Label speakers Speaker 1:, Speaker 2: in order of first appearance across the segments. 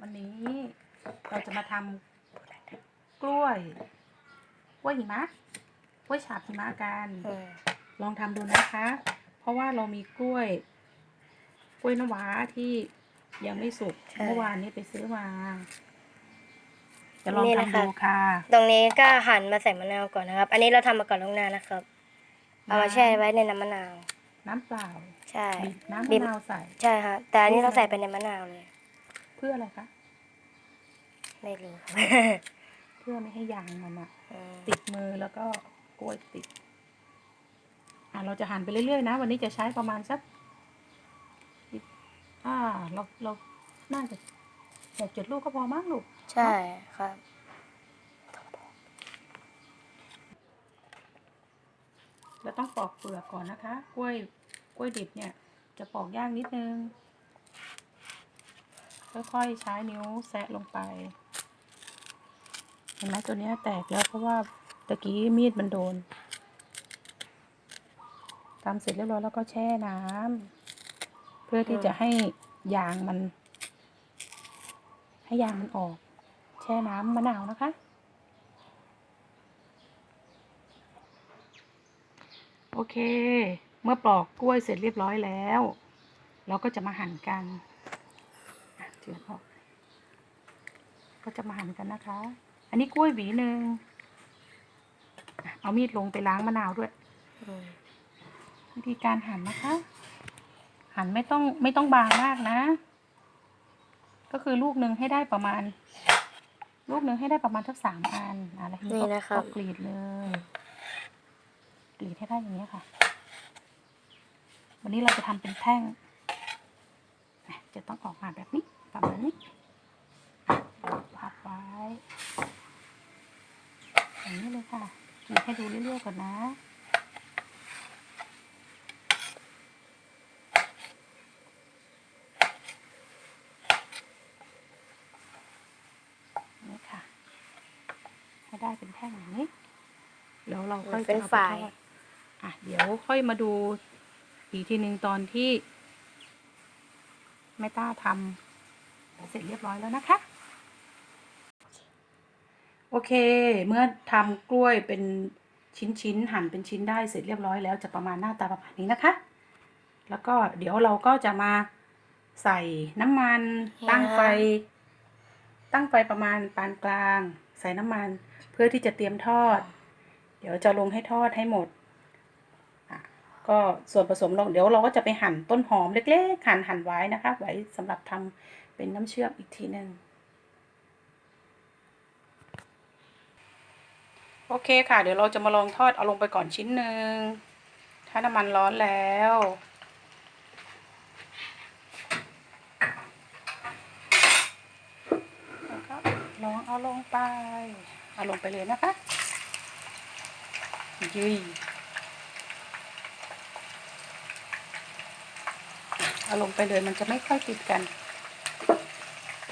Speaker 1: วันนี้เราจะมาทำกล้วยกล้วยหิมะกล้วยฉาบหิมะกัน
Speaker 2: อืม
Speaker 1: ลองทำดูนะคะ เพราะว่าเรามีกล้วย กล้วยน้ำว้าที่ยังไม่สุกเมื่อวานนี้ไปซื้อมาจะลองทำดูค่ะ
Speaker 2: ตรงนี้ก็หั่นมาใส่มะนาวก่อนนะครับ อันนี้เราทำมาก่อนล่วงหน้านะครับ เอามาแช่ไว้ในน้ำมะนาว
Speaker 1: น้ำเปล่า
Speaker 2: ใช่
Speaker 1: บีบน้ำ
Speaker 2: บี
Speaker 1: มะ
Speaker 2: บ
Speaker 1: นาวใส่
Speaker 2: ใช่ฮะแต่อันนี้เราใส่ไปในมะนาวเลย
Speaker 1: เพื่ออะไรคะ
Speaker 2: ไม่รู้ครับ
Speaker 1: เพื่อไม่ให้ยางมันอะ
Speaker 2: อืม
Speaker 1: ติดมือแล้วก็กล้วยติด อะเราจะหั่นไปเรื่อยๆนะ วันนี้จะใช้ประมาณสักอ่าเราเราน่าจะหกเจ็ดลูกก็พอมั้งลูก
Speaker 2: ใช่ครับ
Speaker 1: เราต้องปอกเปลือกก่อนนะคะ กล้วยกล้วยดิบเนี่ย จะปอกยากนิดนึง ค่อยๆใช้นิ้วแซะลงไป เห็นไหมตัวนี้แตกแล้วเพราะว่าตะกี้มีดมันโดนทำเสร็จเรียบร้อยแล้วก็แช่น้ำเพื่อที่จะให้ยางมัน ให้ยางมันออก แช่น้ำมะนาวนะคะโอเค เมื่อปลอกกล้วยเสร็จเรียบร้อยแล้ว เราก็จะมาหั่นกัน อะเจือออก ก็จะมาหั่นกันนะคะ อันนี้กล้วยหวีหนึ่งอะเอามีดลงไปล้างมะนาวด้วย
Speaker 2: อืม
Speaker 1: วิธีการหั่นนะคะ หั่นไม่ต้องไม่ต้องบางมากนะ ก็คือลูกหนึ่งให้ได้ประมาณ ลูกหนึ่งให้ได้ประมาณทักสามอันอะไรนี้
Speaker 2: นี่
Speaker 1: ก็
Speaker 2: นะครับ
Speaker 1: ก็กรีดเลยกรีดให้ได้อย่างนี้ยค่ะ วันนี้เราจะทำเป็นแท่งอะจะต้องออกมาแบบนี้ ประมาณนี้อะพับไว้อย่างนี้เลยค่ะกรีดให้ดูเรื่อยๆก่อนนะนี่ค่ะให้ได้เป็นแท่งอย่างนี้แล้วเราค่อย
Speaker 2: เป็น
Speaker 1: จะอา
Speaker 2: ฝ่าย
Speaker 1: ทอดอะเดี๋ยวค่อยมาดูอีกทีหนึ่งตอนที่แม่ต้าทำ เสร็จเรียบร้อยแล้วนะคะ โอเค เมื่อทำกล้วยเป็นชิ้นๆหั่นเป็นชิ้นได้เสร็จเรียบร้อยแล้วจะประมาณหน้าตาประมาณนี้นะคะ แล้วก็เดี๋ยวเราก็จะมาใส่น้ำมันตั้งไฟ ตั้งไฟประมาณปานกลาง ใส่น้ำมันเพื่อที่จะเตรียมทอด เดี๋ยวจะลงให้ทอดให้หมดอะก็ส่วนผสมเราเดี๋ยวเราก็จะไปหั่นต้นหอมเล็กๆ หั่นหั่นไว้นะคะ ไว้สำหรับทำ เป็นน้ำเชื่อมอีกทีหนึ่งโอเคค่ะ เดี๋ยวเราจะมาลองทอดเอาลงไปก่อนชิ้นหนึ่งถ้าน้ำมันร้อนแล้ว แล้วก็ลองเอาลงไป เอาลงไปเลยนะคะยุยเอาลงไปเลยมันจะไม่ค่อยติดกัน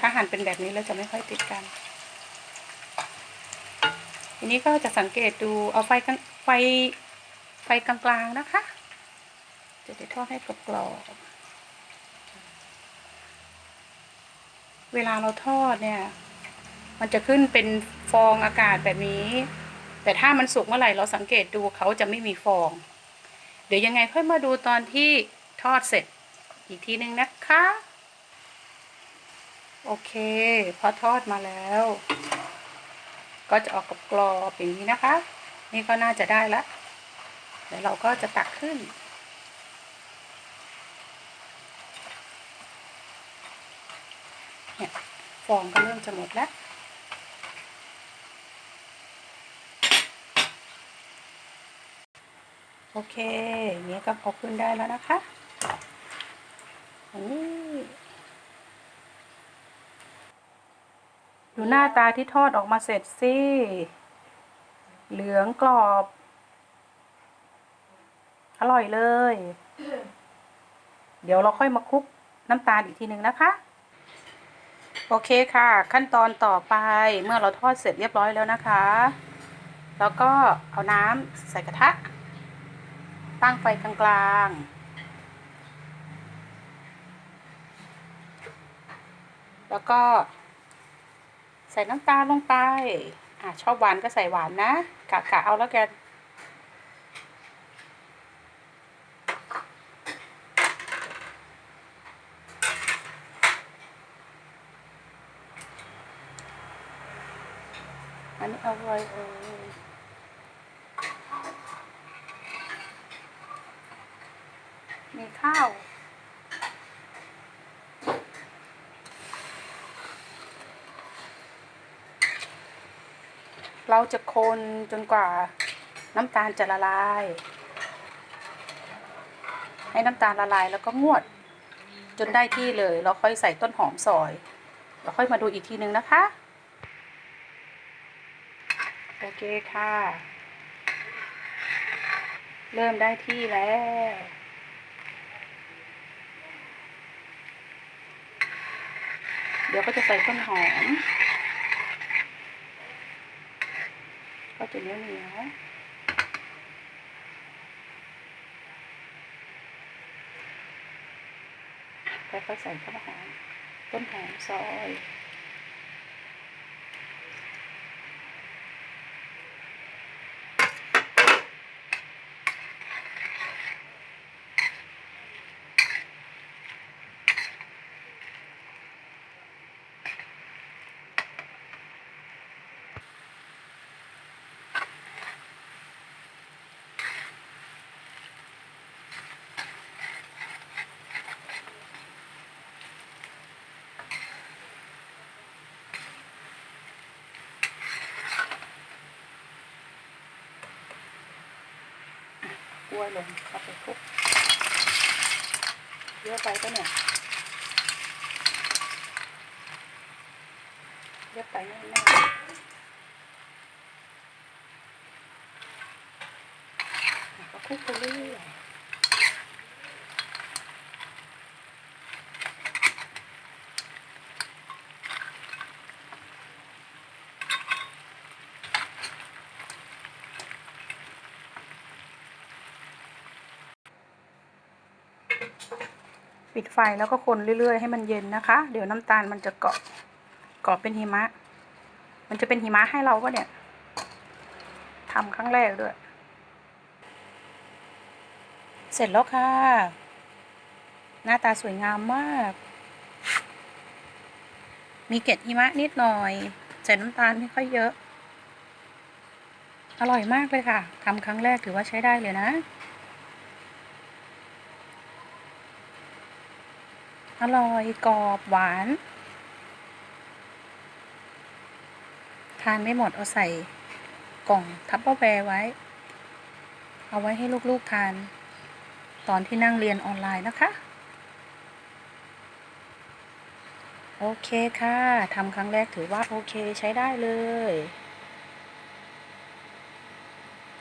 Speaker 1: าหั่นเป็นแบบนี้แล้วจะไม่ค่อยติดกันทีนี้ก็จะสังเกตดูเอาไฟกลางไฟไฟกลางๆนะคะจะได้ทอดให้กรอบเวลาเราทอดเนี่ย มันจะขึ้นเป็นฟองอากาศแบบนี้ แต่ถ้ามันสุกเมื่อไหร่เราสังเกตดูเขาจะไม่มีฟอง เดี๋ยวยังไงค่อยมาดูตอนที่ทอดเสร็จอีกทีนึงนะคะ โอเค พอทอดมาแล้ว ก็จะออกกับกรอบอย่างนี้นะคะ นี่ก็น่าจะได้ละเดี๋ยวเราก็จะตักขึ้น เนี่ยฟองก็เริ่มจะหมดแล้วโอเคอย่างนี้ก็พอขึ้นได้แล้วนะคะอย่างนี้ ดูหน้าตาที่ทอดออกมาเสร็จสิ เหลืองกรอบ อร่อยเลย เดี๋ยวเราค่อยมาคลุกน้ำตาลอีกทีหนึ่งนะคะ โอเคค่ะ ขั้นตอนต่อไปเมื่อเราทอดเสร็จเรียบร้อยแล้วนะคะ แล้วก็เอาน้ำใส่กระทะ ตั้งไฟกลางๆแล้วก็ ส่น้ำตาลลงไป อะชอบหวานก็ใส่หวานนะกะกะเอาแล้วกัน อันนี้เอาไว้เออมีข้าว เราจะคนจนกว่าน้ำตาลจะละลาย ให้น้ำตาลละลายแล้วก็งวด จนได้ที่เลย เราค่อยใส่ต้นหอมซอย เราค่อยมาดูอีกทีนึงนะคะ โอเคค่ะ เริ่มได้ที่แล้วเดี๋ยวก็จะใส่ต้นหอม จะเหนียวเหนียวแล้วก็ใส่ต้นหอมต้นหอมซอย กล้วยลงเข้าไปคลุกเยอะไปปะเนี่ยเยอะไปแน่ๆก็คลุกไปเรื่อย ปิดไฟแล้วก็คนเรื่อยๆ ให้มันเย็นนะคะ เดี๋ยวน้ำตาลมันจะเกาะเกาะเป็นหิมะ มันจะเป็นหิมะให้เราปะเนี่ยทำครั้งแรกด้วย เสร็จแล้วค่ะ หน้าตาสวยงามมาก มีเกล็ดหิมะนิดหน่อยใส่น้ำตาลไม่ค่อยเยอะ อร่อยมากเลยค่ะทำครั้งแรกถือว่าใช้ได้เลยนะ อร่อยกรอบหวาน ทานไม่หมดเอาใส่กล่องทับเปอร์แวร์ไว้ เอาไว้ให้ลูกๆทาน ตอนที่นั่งเรียนออนไลน์นะคะ โอเคค่ะทำครั้งแรกถือว่าโอเคใช้ได้เลย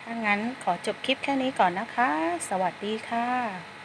Speaker 1: ถ้างั้นขอจบคลิปแค่นี้ก่อนนะคะ สวัสดีค่ะ